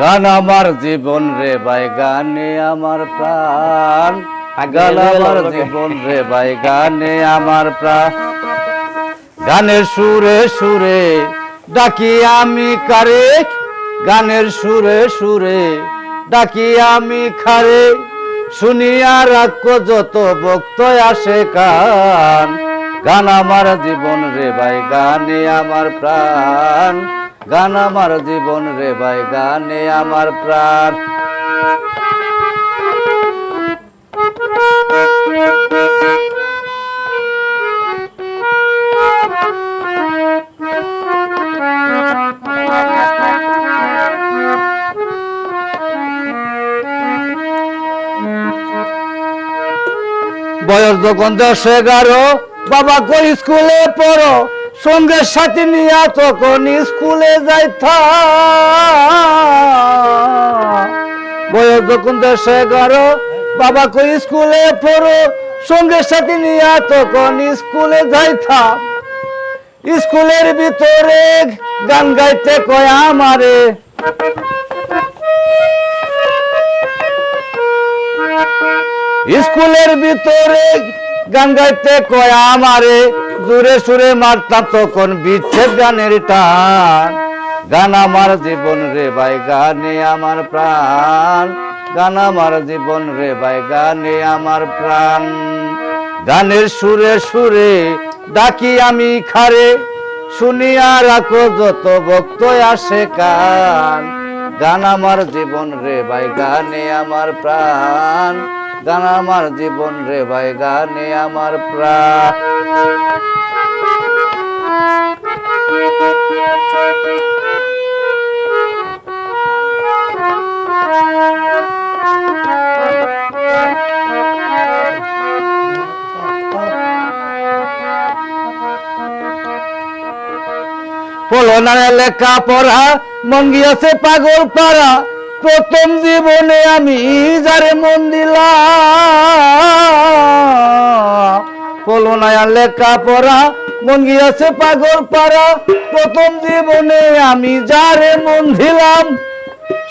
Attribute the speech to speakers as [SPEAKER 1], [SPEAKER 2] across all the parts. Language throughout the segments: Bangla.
[SPEAKER 1] গান আমার জীবন রে ভাই গানে আমার প্রাণ। গান আমার জীবন রে ভাই গানে আমার প্রাণ। গানের সুরে সুরে ডাকি আমি কারে গানের সুরে সুরে ডাকি আমি খারে। শুনিয়া রাখো যত ভক্ত আসে কান। গান আমার জীবন রে ভাই গানে আমার প্রাণ। গান আমার জীবন রে ভাই, গানে আমার প্রাণ। বয়স যখন দশ এগারো, বাবা কই স্কুলে পড়ো? সঙ্গে সাথে নিয়ে তখন স্কুলে যাইতা। বয়স যখন দশ এগারো, বাবা কই স্কুলে পড়ো? সঙ্গে সাথে নিয়ে তখন স্কুলে যাইতাম স্কুলের ভিতরে গান গাইতে কয় আমারে। স্কুলের ভিতরে গান গাইতে কয় আমারে। জোরে সুরে মারতাম তখন বিচ্ছেদ গানের টান। গান আমার জীবন রে ভাই, গানে আমার প্রাণ। গান আমার জীবন রে ভাই, গানে আমার প্রাণ। গানের সুরে সুরে ডাকি আমি খারে। শুনিয়া রাখো যত ভক্ত আসে কান। গান আমার জীবন রে ভাই, গানে আমার প্রাণ। গান আমার জীবন রে ভাই, গানে আমার প্রাণ। পলনার লেখা পড়া মন গিয়েছে পাগল পাড়া। প্রথম জীবনে আমি যারে মন দিলাম। পলনায় লেখা পড়া মন গিয়েছে পাগল পাড়া। প্রথম জীবনে আমি যারে মন দিলাম,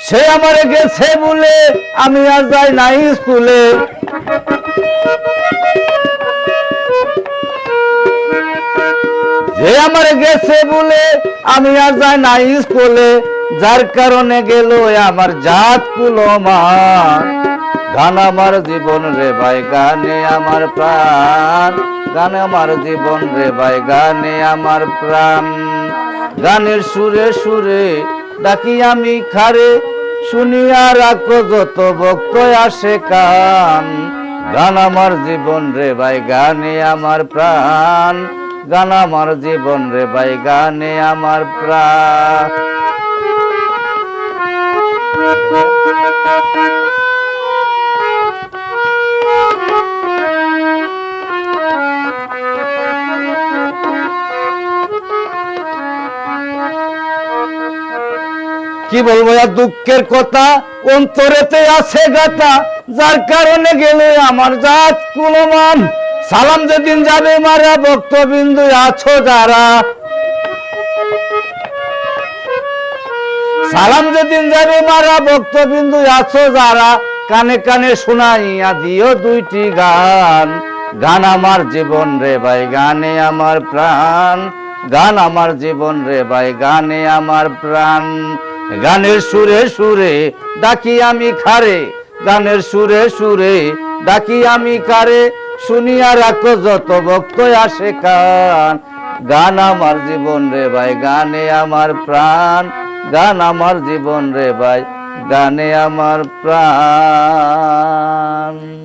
[SPEAKER 1] সে আমার গেছে বলে আমি আর যাই নাই স্কুলে। আমার গেছে বলে, আমি আর যাই না স্কুলে। যার কারণে গেল আমার জাত কুলমান গান আমার জীবন রে ভাই, গানে আমার প্রাণ। গান আমার জীবন রে ভাই, গানে আমার প্রাণ। গানের সুরে সুরে ডাকি আমি খারে, শুনিয়া রাখো যত ভক্ত আসে কান। গান আমার জীবন রে ভাই, গানে আমার প্রাণ। গান আমার জীবন রে ভাই, গানে আমার কি বলব দুঃখের কথা? অন্তরেতে আছে গাতা যার কারণে গেলে আমার জাত কুলমান। সালাম যেদিন যাবে মারা ভক্তবিন্দু আছো যারা। সালাম যেদিন যাবে মারা ভক্তবিন্দু আছো যারা, কানে কানে শোনাইয়া দিও দুইটি গান। গান আমার জীবন রে ভাই, গানে আমার প্রাণ। গান আমার জীবন রে ভাই, গানে আমার প্রাণ। গানের সুরে সুরে ডাকি আমি খারে, গানের সুরে সুরে ডাকি আমি কারে। শুনিয়া রাখো যত ভক্ত আসে কান গান আমার জীবন রে ভাই, গানে আমার প্রাণ। গান আমার জীবন রে ভাই, গানে আমার প্রাণ।